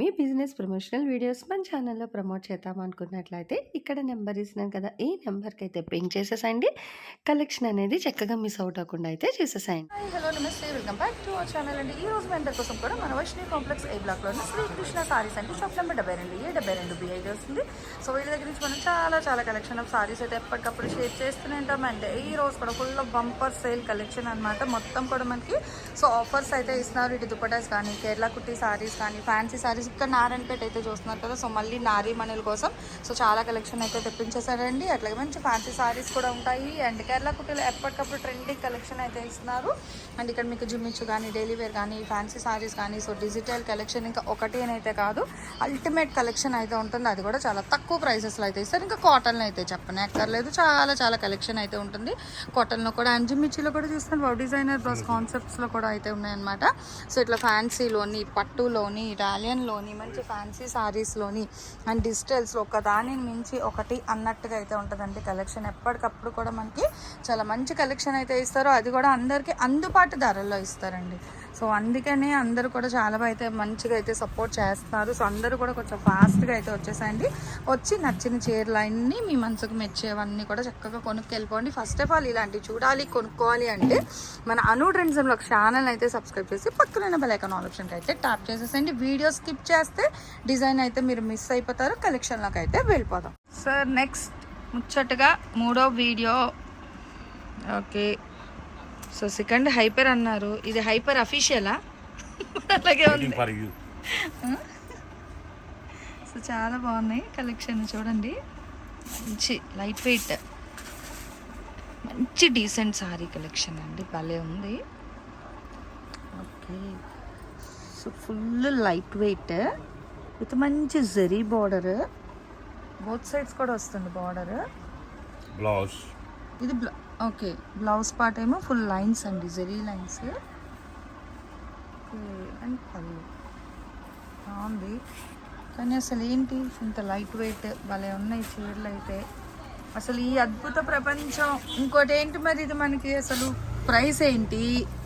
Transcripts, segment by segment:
మీ business promotional videos మన ఛానల్లో promote చేద్దాం అనుకున్నట్లయితే ఇక్కడ నెంబర్ ఇస్తున్నాను కదా ఈ నెంబర్కి అయితే పింక్ చేసేసండి. కలెక్షన్ అనేది చక్కగా మిస్ అవుట్ అవ్వకుండా అయితే చేసేసాయండి హలో నమస్తే welcome back to our channel అండి. ఈ రోజు మీ అందరి కోసం కూడా మన వైష్ణవి కాంప్లెక్స్ ఏ బ్లాక్లో శ్రీకృష్ణ సారీస్ అంటే షాప్ నెంబర్ డెబ్బై రెండు ఏ డెబ్బై రెండు బి ఐడి వస్తుంది. సో వీళ్ళ దగ్గర నుంచి మనం చాలా చాలా కలెక్షన్ ఆఫ్ సారీస్ అయితే ఎప్పటికప్పుడు షేర్ చేస్తూనే ఉంటాం అండ్. ఈ రోజు కూడా ఫుల్ బంపర్ సేల్ కలెక్షన్ అన్నమాట. మొత్తం కూడా మనకి సో ఆఫర్స్ అయితే ఇస్తున్నారు. ఇటు దుపటాస్ కానీ కేరళ కుట్టి సారీస్ కానీ ఫ్యాన్సీ సారీస్ ఇక్కడ నారాయణపేట అయితే చూస్తున్నారు కదా. సో మళ్ళీ నారీ మణుల కోసం. సో చాలా కలెక్షన్ అయితే తెప్పించేశారండి. అట్లాగే మంచి ఫ్యాన్సీ సారీస్ కూడా ఉంటాయి. అండ్ కేరళ కుట్టిలో ఎప్పటికప్పుడు ట్రెండింగ్ కలెక్షన్ అయితే ఇస్తున్నారు. అండ్ ఇక్కడ మీకు జిమ్మిచ్చు కానీ డైలీ వేర్ కానీ ఫ్యాన్సీ సారీస్ కానీ సో డిజిటల్ కలెక్షన్ ఇంకా ఒకటి అయితే కాదు. అల్టిమేట్ కలెక్షన్ అయితే ఉంటుంది. అది కూడా చాలా తక్కువ ప్రైసెస్లో అయితే ఇస్తారు. ఇంకా కాటన్లో అయితే చెప్పనే అక్కర్లేదు. చాలా చాలా కలెక్షన్ అయితే ఉంటుంది. కాటన్లో కూడా అండ్ జిమ్మిచ్చిలో కూడా చూస్తాను బాబు డిజైనర్ బ్లౌజ్ కాన్సెప్ట్స్లో కూడా అయితే ఉన్నాయన్నమాట. సో ఇట్లా ఫ్యాన్సీలోని పట్టులోని ఇటాలియన్లో ఇటాలియన్లోని మంచి ఫ్యాన్సీ సారీస్లోని అండ్ డిజిటల్స్లో ఒక మించి ఒకటి అన్నట్టుగా అయితే ఉంటుందండి కలెక్షన్ ఎప్పటికప్పుడు కూడా మనకి చాలా మంచి కలెక్షన్ అయితే ఇస్తారు. అది కూడా అందరికీ అందుబాటు ధరల్లో ఇస్తారండి. సో అందుకనే అందరూ కూడా చాలా అయితే మంచిగా అయితే సపోర్ట్ చేస్తున్నారు. సో అందరూ కూడా కొంచెం ఫాస్ట్గా అయితే వచ్చేసాయండి. వచ్చి నచ్చిన చీరలు అన్నీ మీ మనసుకు మెచ్చేవన్నీ కూడా చక్కగా కొనుక్కెళ్ళిపోండి. ఫస్ట్ ఆఫ్ ఆల్ ఇలాంటివి చూడాలి కొనుక్కోవాలి అంటే మన అను ట్రెండ్స్లో ఛానల్ అయితే సబ్స్క్రైబ్ చేసి పక్కన బెల్ ఐకాన్ ఆప్షన్కి అయితే ట్యాప్ చేసేసండి వీడియో స్కిప్ చేస్తే డిజైన్ అయితే మీరు మిస్ అయిపోతారు కలెక్షన్లోకి అయితే వెళ్ళిపోదాం. సార్ నెక్స్ట్ ముచ్చటగా మూడో video. Okay. So second hyper అన్నారు. ఇది హైపర్ అఫీషియలా? అలాగే ఉంది. You. సో చాలా బాగున్నాయి కలెక్షన్ చూడండి. మంచి లైట్ వెయిట్. మంచి డీసెంట్ సారీ కలెక్షన్ అండి. భలే ఉంది. Okay. So full light weight with మంచి జరీ బార్డర్ బోత్ సైడ్స్ కూడా వస్తుంది బార్డర్ Blouse. ఇది బ్ల ఓకే బ్లౌజ్ పార్ట్ ఏమో ఫుల్ లైన్స్ అండి జెరీ లైన్స్ అండ్ పళ్ళు. బాగుంది. కానీ అసలు ఏంటి? ఇంత లైట్ వెయిట్ భలే ఉన్నాయి చీరలు అయితే. అసలు ఈ అద్భుత ప్రపంచం. ఇంకోటి ఏంటి మరి ఇది మనకి? అసలు ప్రైస్ ఏంటి?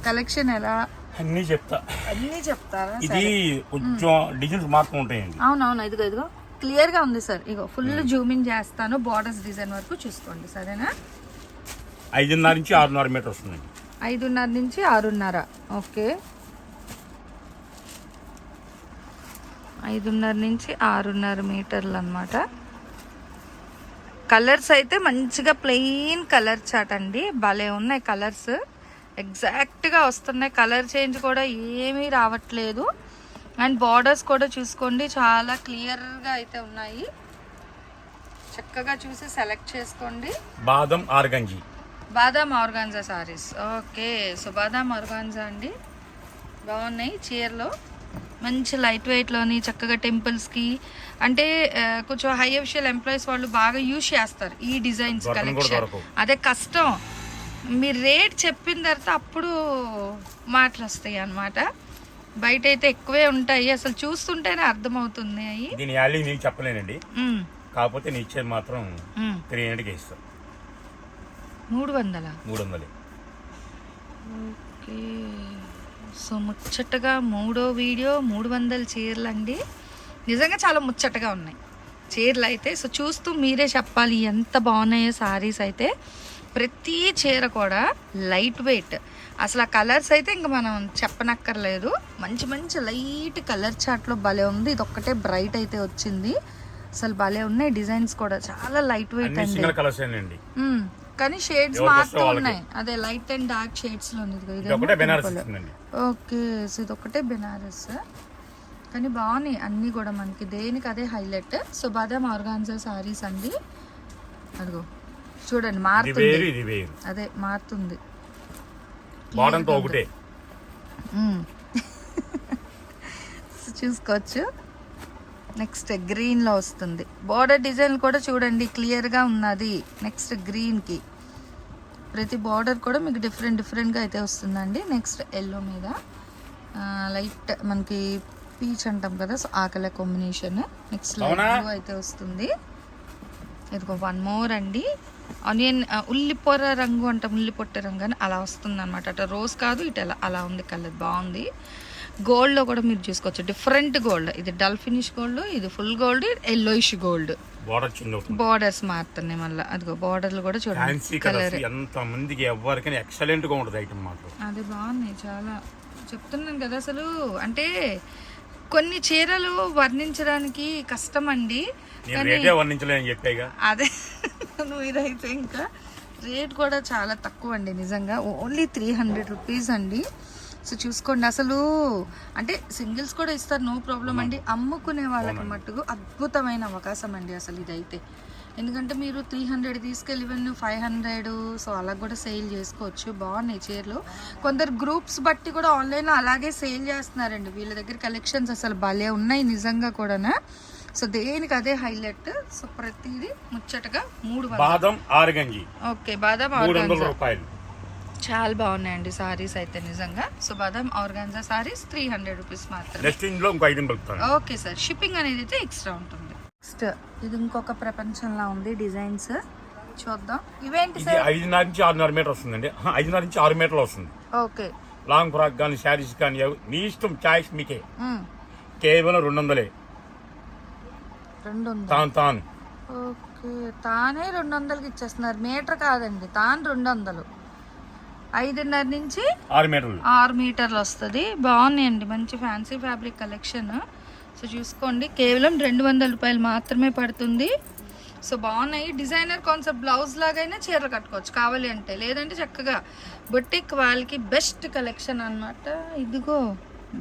కలెక్షన్ ఎలా? అన్నీ చెప్తా. అన్నీ చెప్తారా? ఇది కొంచెం డిజైన్స్ మాత్రం ఉంటాయండి. అవునవును ఇదిగో ఇదిగో. క్లియర్గా ఉంది సార్. ఇగో ఫుల్ జూమింగ్ చేస్తాను బార్డర్స్ డిజైన్ వరకు చూసుకోండి సరేనా? ఐదున్నర నుంచి ఆరున్నర మీటర్ వస్తుందండి. ఐదున్నర నుంచి ఆరున్నర ఓకే. ఐదున్నర నుంచి ఆరున్నర మీటర్లు అనమాట కలర్స్ అయితే మంచిగా ప్లెయిన్ కలర్ చాట్ అండి. భలే ఉన్నాయి కలర్స్ ఎగ్జాక్ట్గా వస్తున్నాయి. కలర్ చేంజ్ కూడా ఏమీ రావట్లేదు. అండ్ బార్డర్స్ కూడా చూసుకోండి. చాలా క్లియర్గా అయితే ఉన్నాయి. చక్కగా చూసి సెలెక్ట్ చేసుకోండి. బాదం ఆర్గంజీ. బాదాం ఆర్గాన్జా సారీస్. ఓకే. సో బాదాం ఆర్గాన్జా అండి. బాగున్నాయి చీరలో. మంచి లైట్ వెయిట్లోని చక్కగా టెంపుల్స్కి. అంటే కొంచెం హై అఫిషియల్ ఎంప్లాయీస్ వాళ్ళు బాగా యూజ్ చేస్తారు ఈ డిజైన్స్ కలెక్షన్. అదే కష్టం. మీరు రేట్ చెప్పిన తర్వాత అప్పుడు మాటలు వస్తాయి అన్నమాట. బయట అయితే ఎక్కువే ఉంటాయి. అసలు చూస్తుంటేనే అర్థమవుతుంది అవి దీని మీకు చెప్పలేనండి. కాకపోతే నేను ఇచ్చేది మాత్రం. త్రీ హండ్రెడ్కి ఇస్తాం. మూడు వందల? మూడు వందలు. ఓకే. సో ముచ్చటగా మూడో వీడియో మూడు వందల చీరలు అండి. నిజంగా చాలా ముచ్చటగా ఉన్నాయి. చీరలు అయితే సో చూస్తూ మీరే చెప్పాలి ఎంత బాగున్నాయో సారీస్ అయితే. ప్రతి చీర కూడా లైట్ వెయిట్. అసలు ఆ కలర్స్ అయితే ఇంకా మనం చెప్పనక్కర్లేదు. మంచి మంచి లైట్ కలర్ చాట్లో భలే ఉంది. ఇది ఒక్కటే బ్రైట్ అయితే వచ్చింది. అసలు భలే ఉన్నాయి డిజైన్స్ కూడా. చాలా లైట్ వెయిట్ అండి. కానీ షేడ్స్ మారుతూ వాళ్ళకి. ఉన్నాయి. అదే లైట్ అండ్ డార్క్ షేడ్స్లో ఉంది. ఓకే సో ఇది ఒకటే బెనారస్. కానీ బాగున్నాయి అన్నీ కూడా మనకి. దేనికి అదే హైలైట్. సో బాదాం ఆర్గాన్జా సారీస్ అండి. అదిగో. చూడండి మారుతుంది. అదే మారుతుంది. బాటంతో ఒకటే. చూసుకోవచ్చు. నెక్స్ట్ గ్రీన్లో వస్తుంది. బార్డర్ డిజైన్ కూడా చూడండి క్లియర్గా ఉన్నది. నెక్స్ట్ గ్రీన్కి ప్రతి బార్డర్ కూడా మీకు డిఫరెంట్ డిఫరెంట్గా అయితే వస్తుందండి. నెక్స్ట్ ఎల్లో మీద. లైట్ మనకి పీచ్ అంటాం కదా సో ఆ colour combination next light? Blue అయితే వస్తుంది. ఇదిగో వన్ మోర్ అండి. ఆనియన్ ఉల్లిపొర రంగు అంటాం ఉల్లిపొట్ట రంగు అని అలా వస్తుంది అనమాట అటు రోజ్ కాదు ఇటు అలా అలా ఉంది కలర్ బాగుంది. గోల్డ్లో కూడా మీరు చూసుకోవచ్చు. Different gold. ఇది డల్ ఫినిష్ గోల్డ్ ఇది full gold yellowish gold. Borders మారుతున్నాయి మళ్ళీ. అదిగో బార్డర్లు కూడా చూడండి. కలర్ ఎంత మందికి ఎవరికైనా ఎక్సలెంట్గా ఉంటుంది ఐటమ్ మాత్రం. అది బాగున్నాయి చాలా. చెప్తున్నాను కదా అసలు. అంటే కొన్ని చీరలు వర్ణించడానికి కష్టం అండి. అదే. నువ్వు ఇదైతే ఇంకా. రేట్ కూడా చాలా తక్కువ అండి నిజంగా ఓన్లీ త్రీ హండ్రెడ్ రూపీస్ అండి. సో చూసుకోండి అసలు. అంటే సింగిల్స్ కూడా ఇస్తారు నో ప్రాబ్లం అండి. అమ్ముకునే వాళ్ళకి మట్టుకు అద్భుతమైన అవకాశం అండి అసలు ఇదైతే. ఎందుకంటే మీరు త్రీ హండ్రెడ్ తీసుకెళ్ళి ఇవన్నీ ఫైవ్ హండ్రెడ్ సో అలా కూడా సేల్ చేసుకోవచ్చు. బాగున్నాయి చీరలు. కొందరు గ్రూప్స్ బట్టి కూడా ఆన్లైన్లో అలాగే సేల్ చేస్తున్నారండి. వీళ్ళ దగ్గర కలెక్షన్స్ అసలు భలే ఉన్నాయి నిజంగా కూడానా. సో దేనికి అదే హైలైట్? సో ప్రతిదీ ముచ్చటగా మూడు బాదం ఆరుగంజి. ఓకే బాదాం ఆర్గాన్జా రూపాయలు. చాలా బాగున్నాయండి సారీస్ అయితే నిజంగా. సో బాదాం organza saris three hundred rupees కలుపుతాను ఓకే సార్ షిప్పింగ్ అనేది అయితే ఎక్స్ట్రా ఉంటుంది. నెక్స్ట్ ఇది ఇంకొక ప్రపంచంలా ఉంది డిజైన్స్. చూద్దాం. ఇవేంటి సార్? ఐదున్నర నుంచి ఆరున్నర మీటర్ వస్తుందండి. ఐదున్నర నుంచి ఆరు మీటర్లు వస్తుంది. ఓకే. లాంగ్ ఫ్రాక్ కానీ శారీస్ కానీ మీ ఇష్టం చాయిస్ మీకే. కేవలం రెండు వందలే. రెండు తాను తాను. ఓకే తానే రెండు వందలకి ఇచ్చేస్తున్నారు. మీటర్ కాదండి తాను రెండు వందలు ఐదున్నర నుంచి ఆరు మీటర్లు. ఆరు మీటర్లు వస్తుంది. బాగున్నాయండి మంచి ఫ్యాన్సీ ఫ్యాబ్రిక్ కలెక్షన్. సో చూసుకోండి కేవలం రెండు వందల రూపాయలు మాత్రమే పడుతుంది. సో బాగున్నాయి. డిజైనర్ కాన్సెప్ట్ బ్లౌజ్ లాగైనా చీరలు కట్టుకోవచ్చు కావాలి అంటే. లేదంటే చక్కగా బొటిక్ వాళ్ళకి బెస్ట్ కలెక్షన్ అన్నమాట. ఇదిగో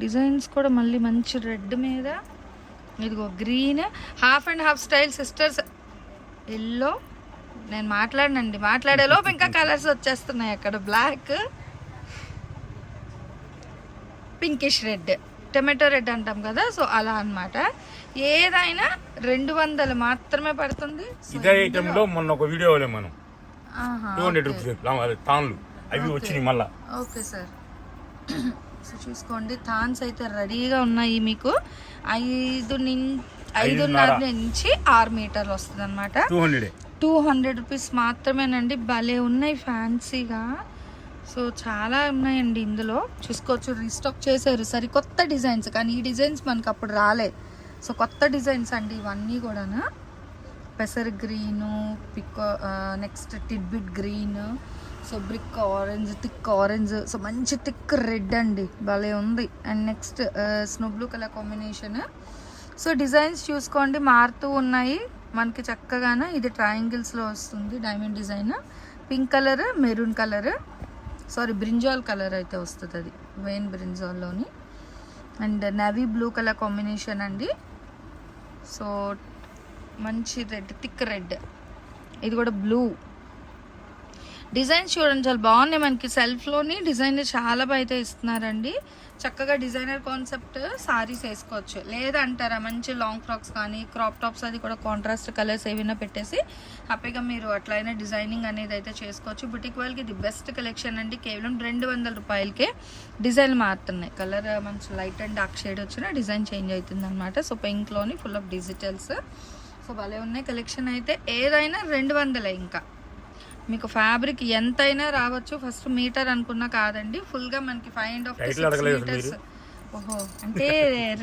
డిజైన్స్ కూడా మళ్ళీ మంచి రెడ్ మీద. ఇదిగో green half and half style sisters yellow నేను మాట్లాడనండి. మాట్లాడే లోపు ఇంకా కలర్స్ వచ్చేస్తున్నాయి అక్కడ. Black pinkish red tomato red అంటాం కదా సో అలా అన్నమాట. ఏదైనా రెండు వందలు మాత్రమే పడుతుంది. ఇదే ఐటమ్లో మొన్న ఒక వీడియో మనం. Two hundred. రూపీస్ తాన్లు. అవి వచ్చినాయి మళ్ళా. ఓకే సార్ సో చూసుకోండి. థాన్స్ అయితే రెడీగా ఉన్నాయి మీకు. ఐదు నిం- ఐదున్నర. నుంచి ఆరు మీటర్లు వస్తుంది అనమాట టూ హండ్రెడ్ రూపీస్ మాత్రమేనండి. భలే ఉన్నాయి ఫ్యాన్సీగా. సో చాలా ఉన్నాయండి ఇందులో. చూసుకోవచ్చు రీస్టాక్ చేశారు. సరికొత్త డిజైన్స్. కానీ ఈ డిజైన్స్ మనకు అప్పుడు రాలే. సో కొత్త డిజైన్స్ అండి ఇవన్నీ కూడానా. పెసర్ green pick next tidbit green. So brick orange thick orange so మంచి థిక్ రెడ్ అండి. భలే ఉంది. And next snow blue colour combination so designs చూసుకోండి. మారుతూ ఉన్నాయి. మనకి చక్కగానే ఇది ట్రయాంగిల్స్లో వస్తుంది. Diamond design pink colour maroon colour sari brinjal colour అయితే వస్తుంది అది. Wine బ్రింజాల్లోని and navy blue colour combination అండి. సో మంచి రెడ్ థిక్ రెడ్ ఇది కూడా బ్లూ డిజైన్స్ చూడండి చాలా బాగున్నాయి మనకి. సెల్ఫ్లోని డిజైన్ చాలా అయితే ఇస్తున్నారండి. చక్కగా డిజైనర్ కాన్సెప్ట్ సారీస్ వేసుకోవచ్చు. లేదంటారా మంచి లాంగ్ ఫ్రాక్స్ కానీ క్రాప్ టాప్స్ అది కూడా కాంట్రాస్ట్ కలర్స్ ఏమైనా పెట్టేసి హ్యాపీగా మీరు అట్లయినా డిజైనింగ్ అనేది అయితే చేసుకోవచ్చు. బుటిక్ వాళ్ళకి ఇది బెస్ట్ కలెక్షన్ అండి. కేవలం రెండు వందల రూపాయలకే డిజైన్ మారుతున్నాయి. కలర్ మంచి లైట్ అండ్ డార్క్ షేడ్ వచ్చిన డిజైన్ చేంజ్ అవుతుంది అనమాట సో పింక్లోని ఫుల్ ఆఫ్ డిజిటల్స్ సో భలే ఉన్నాయి కలెక్షన్ అయితే. ఏదైనా రెండు వందలే ఇంకా. మీకు ఫ్యాబ్రిక్ ఎంతైనా రావచ్చు. ఫస్ట్ మీటర్ అనుకున్నా కాదండి. ఫుల్గా మనకి ఫైవ్ అండ్ హాఫ్ మీటర్స్. ఓహో అంటే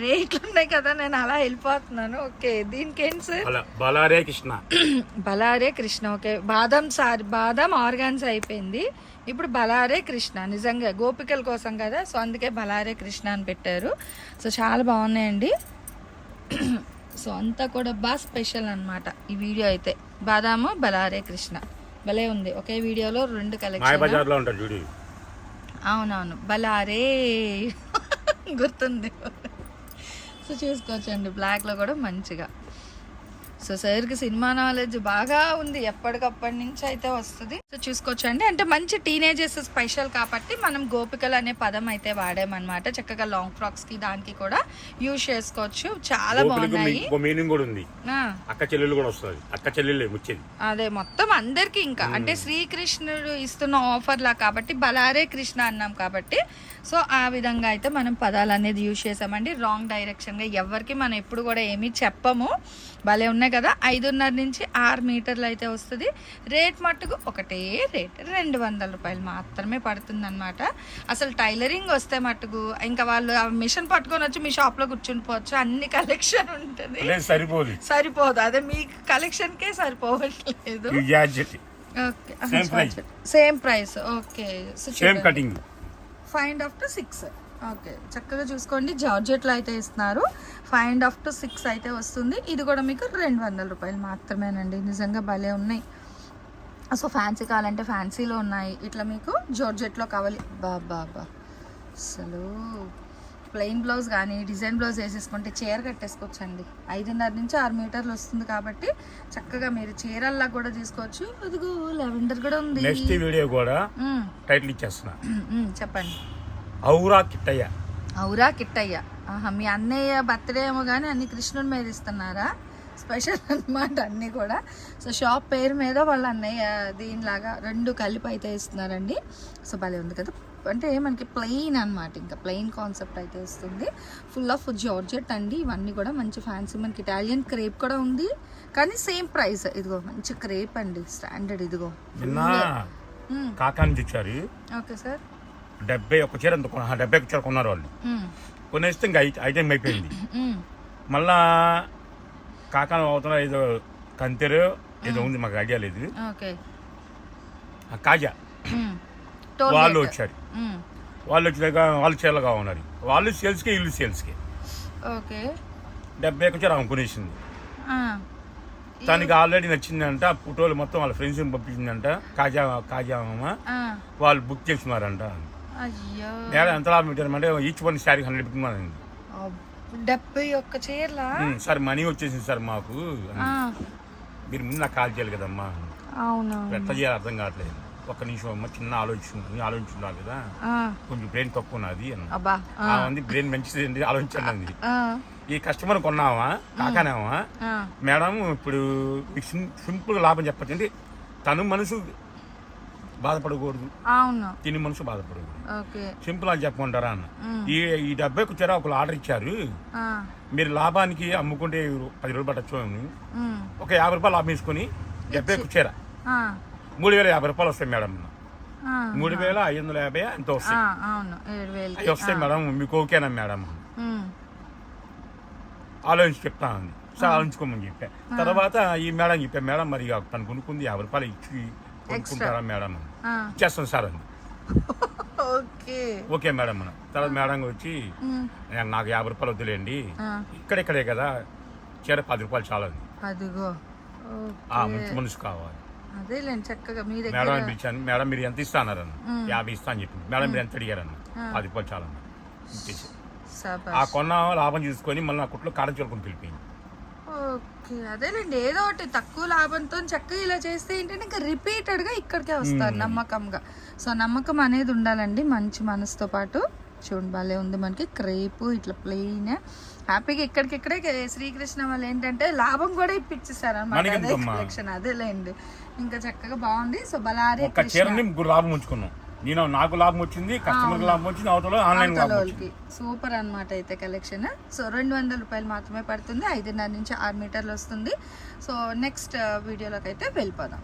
రేట్లు ఉన్నాయి కదా నేను అలా వెళ్ళిపోతున్నాను. ఓకే దీనికి ఏంటి సార్ బలారే కృష్ణ. బలారే కృష్ణ ఓకే బాదం సారీ బాదం ఆర్గాన్స్ అయిపోయింది. ఇప్పుడు బలారే కృష్ణ నిజంగా గోపికల కోసం కదా. సో అందుకే బలారే కృష్ణ అని పెట్టారు. సో చాలా బాగున్నాయండి. సో అంతా కూడా బాగా స్పెషల్ అన్నమాట ఈ వీడియో అయితే. బాదాము బలారే కృష్ణ. భలే ఉంది. ఒకే వీడియోలో రెండు కలెక్షన్లో. చూడు. అవునవును. బలారే గుర్తుంది. సో చూసుకోవచ్చండి బ్లాక్లో కూడా మంచిగా. సో సార్కి సినిమా నాలెడ్జ్ బాగా ఉంది. ఎప్పటికప్పటి నుంచి అయితే వస్తుంది. సో చూసుకోవచ్చండి. అంటే మంచి టీనేజర్స్ స్పెషల్ కాబట్టి మనం గోపికలు అనే పదం అయితే వాడామన్నమాట. చక్కగా లాంగ్ ఫ్రాక్స్కి దానికి కూడా యూజ్ చేసుకోవచ్చు. చాలా బాగున్నాయి. ఇంకో మీనింగ్ కూడా ఉంది. ఆ, అక్క చెల్లెలు కూడా వస్తుంది. అక్క ముచ్చేది. అదే మొత్తం అందరికి ఇంకా. అంటే శ్రీకృష్ణుడు ఇస్తున్న ఆఫర్ లా కాబట్టి బలారే కృష్ణ అన్నాం కాబట్టి. సో ఆ విధంగా అయితే మనం పదాలు అనేది యూజ్ చేసామండి. రాంగ్ డైరెక్షన్గా ఎవరికి మనం ఎప్పుడు కూడా ఏమీ చెప్పము. భలే ఉన్నాయి కదా. ఐదున్నర నుంచి ఆరు మీటర్లు అయితే వస్తుంది. రేట్ మట్టుకు ఒకటే రేట్ రెండు వందల రూపాయలు మాత్రమే పడుతుంది అనమాట అసలు టైలరింగ్ వస్తే మట్టుకు ఇంకా వాళ్ళు ఆ మిషన్ పట్టుకొని వచ్చి మీ షాప్లో కూర్చుని పోవచ్చు. అన్ని కలెక్షన్ ఉంటుంది. సరిపోదు. సరిపోదు. అదే మీ కలెక్షన్కే సరిపోవట్లేదు. Same price okay. Same cutting five and half to six okay. చక్కగా చూసుకోండి. జార్జెట్లో అయితే ఇస్తున్నారు five and half to six అయితే వస్తుంది. ఇది కూడా మీకు రెండు వందల రూపాయలు మాత్రమేనండి. నిజంగా భలే ఉన్నాయి. సో ఫ్యాన్సీ కావాలంటే ఫ్యాన్సీలో ఉన్నాయి. ఇట్లా మీకు జార్జెట్లో కావాలి. బాబా బా. అసలు ప్లెయిన్ బ్లౌజ్ కానీ డిజైన్ బ్లౌజ్ వేసేసుకుంటే చీర కట్టేసుకోవచ్చండి. ఐదున్నర నుంచి ఆరు మీటర్లు వస్తుంది కాబట్టి చక్కగా మీరు చీరల్లా కూడా తీసుకోవచ్చు. ఇదిగో లెవెండర్ కూడా ఉంది. నెక్స్ట్ వీడియో కూడా. టైటిల్ ఇచ్చేస్తున్నా. చెప్పండి. ఔరా కిట్టయ్య. అవురా కిట్టయ్య. ఆహా మీ అన్నయ్య బర్త్డే ఏమో కానీ అన్ని కృష్ణుడి మీద ఇస్తున్నారా? స్పెషల్ అన్నమాట అన్నీ కూడా. సో షాప్ పేరు మీద వాళ్ళ అన్నయ్య దీనిలాగా రెండు కలిపి అయితే ఇస్తున్నారండి సో భలే ఉంది కదా. అంటే మనకి ప్లెయిన్ అన్నమాట ఇంకా. ప్లెయిన్ కాన్సెప్ట్ అయితే వస్తుంది. ఫుల్ ఆఫ్ జార్జెట్ అండి. ఇవన్నీ కూడా మంచి ఫ్యాన్సీ మనకి ఇటాలియన్ క్రేప్ కూడా ఉంది. కానీ సేమ్ ప్రైస్ ఇదిగో మంచి క్రేప్ అండి. స్టాండర్డ్ ఇదిగో. నిన్న మ్మ్. కాకా నుంచి ఇచ్చారు ఓకే సార్. డెబ్బై ఒక్క చీర డెబ్బై ఒక్క చీర కొన్నారు వాళ్ళు. మ్మ్. కొనేస్తే ఇంకా ఐ- ఐటెం అయిపోయింది. మళ్ళా కాకా అవుతున్న ఏదో కంతెరు ఏదో ఉంది మాకు ఐడియా లేదు ఓకే ఆ కాజా వాళ్ళు. వచ్చారు. వాళ్ళు వచ్చాక వాళ్ళు చీరలుగా ఉన్నారు వాళ్ళు సేల్స్కి ఇల్లు సేల్స్కి ఓకే డెబ్బై చీర ఆమె కొనేసింది. తనకి ఆల్రెడీ నచ్చిందంట ఫోటోలు మొత్తం వాళ్ళ ఫ్రెండ్స్ పంపించిందంట కాజా కాజా అమ్మ. వాళ్ళు బుక్ నేను ఎంత లాభం పెట్టారంటే ఈచ్ వన్ శారీ హండ్రెడ్ అబ్బ, డెబ్బై ఒక్క చీరలా? సార్ మనీ వచ్చేసింది సార్ మాకు. మీరు ముందు నాకు కాల్ చేయాలి కదమ్మా. అవును? ఎట్లా చేయాలి అర్థం కావట్లేదు. ఒక్క నిమిషం అమ్మ చిన్న ఆలోచన ఆలోచించున్నారు కదా. కొంచెం బ్రెయిన్ తక్కువ ఉన్నది అన్న అబ్బా ఆ. ఆ ఉంది బ్రెయిన్ మంచిది ఆలోచించండి. ఈ కస్టమర్ కొన్నావా? కాకానేవా. మేడం ఇప్పుడు మీకు సిం- సింపుల్గా లాభం చెప్పచ్చు. అంటే తను మనసు బాధపడకూడదు. అవును. తిని మనసు బాధపడకూడదు. సింపుల్ అని చెప్పమంటారా అన్న. ఈ ఈ డెబ్బైకి వచ్చారా ఒకరు ఆర్డర్ ఇచ్చారు. మీరు లాభానికి అమ్ముకుంటే పది రూపాయలు పట్టచ్చు అని. ఒక యాభై రూపాయలు లాభం తీసుకొని డెబ్బైకి ఆ. మూడు వేల యాభై రూపాయలు వస్తాయి మేడం. మూడు వేల ఐదు వందల యాభై ఎంత వస్తాయి? వస్తాయి మేడం. మీకు ఓకేనా మేడం. ఆలోచించి చెప్తాను సార్ ఆలోచించుకోమని చెప్పా. తర్వాత ఈ మేడం చెప్పా మేడం మరి తను కొనుక్కుంది యాభై రూపాయలు ఇచ్చి కొనుక్కుంటారా మేడం? అని. ఇచ్చేస్తాను సార్ అంది. ఓకే. ఓకే మేడం అన్న. తర్వాత మేడం వచ్చి. "నాకు- యాభై రూపాయలు వద్దులేండి. ఇక్కడెక్కడే కదా చీర పది రూపాయలు చాలా అదిగో. మంచి మనసు కావాలి. అదేలేండి చక్కగా మీ మేడం దగ్గర అని పిలిచాను మేడం మీరు ఎంత ఇస్తానరన్న యాభై ఇస్తా అని చెప్పింది. మేడం మీరు ఎంత అడిగారన్న. పది రూపాయలు చాలా ఆ. కొన్న లాభం చూసుకొని మళ్ళీ నా కుట్లో కారం చూరుకొని పిలిపింది ఓకే అదేలేండి ఏదో ఒకటి తక్కువ లాభంతో చక్కగా ఇలా చేస్తే ఏంటంటే ఇంకా రిపీటెడ్గా ఇక్కడికే వస్తారు నమ్మకంగా. సో నమ్మకం అనేది ఉండాలండి. మంచి మనసుతో పాటు చూడండి భలే ఉంది మనకి. క్రేపు ఇట్లా ప్లెయిన్ హ్యాపీగా ఇక్కడికిక్కడే శ్రీకృష్ణ వాళ్ళు ఏంటంటే లాభం కూడా ఇప్పించేసారు అనమాట అదే? కలెక్షన్ అదేలేండి. ఇంకా చక్కగా బాగుంది. సో బలారే లాభం ఉంచుకున్నాం. నేను నాకు లాభం వచ్చింది కస్టమర్కి లాభం వచ్చింది అవతల ఆన్లైన్ లాభం వచ్చింది. వాళ్ళకి సూపర్ అన్నమాట అయితే కలెక్షన్. సో రెండు వందల రూపాయలు మాత్రమే పడుతుంది ఐదున్నర నుంచి ఆరు మీటర్లు వస్తుంది. సో నెక్స్ట్ వీడియోలోకి అయితే వెళ్ళిపోదాం.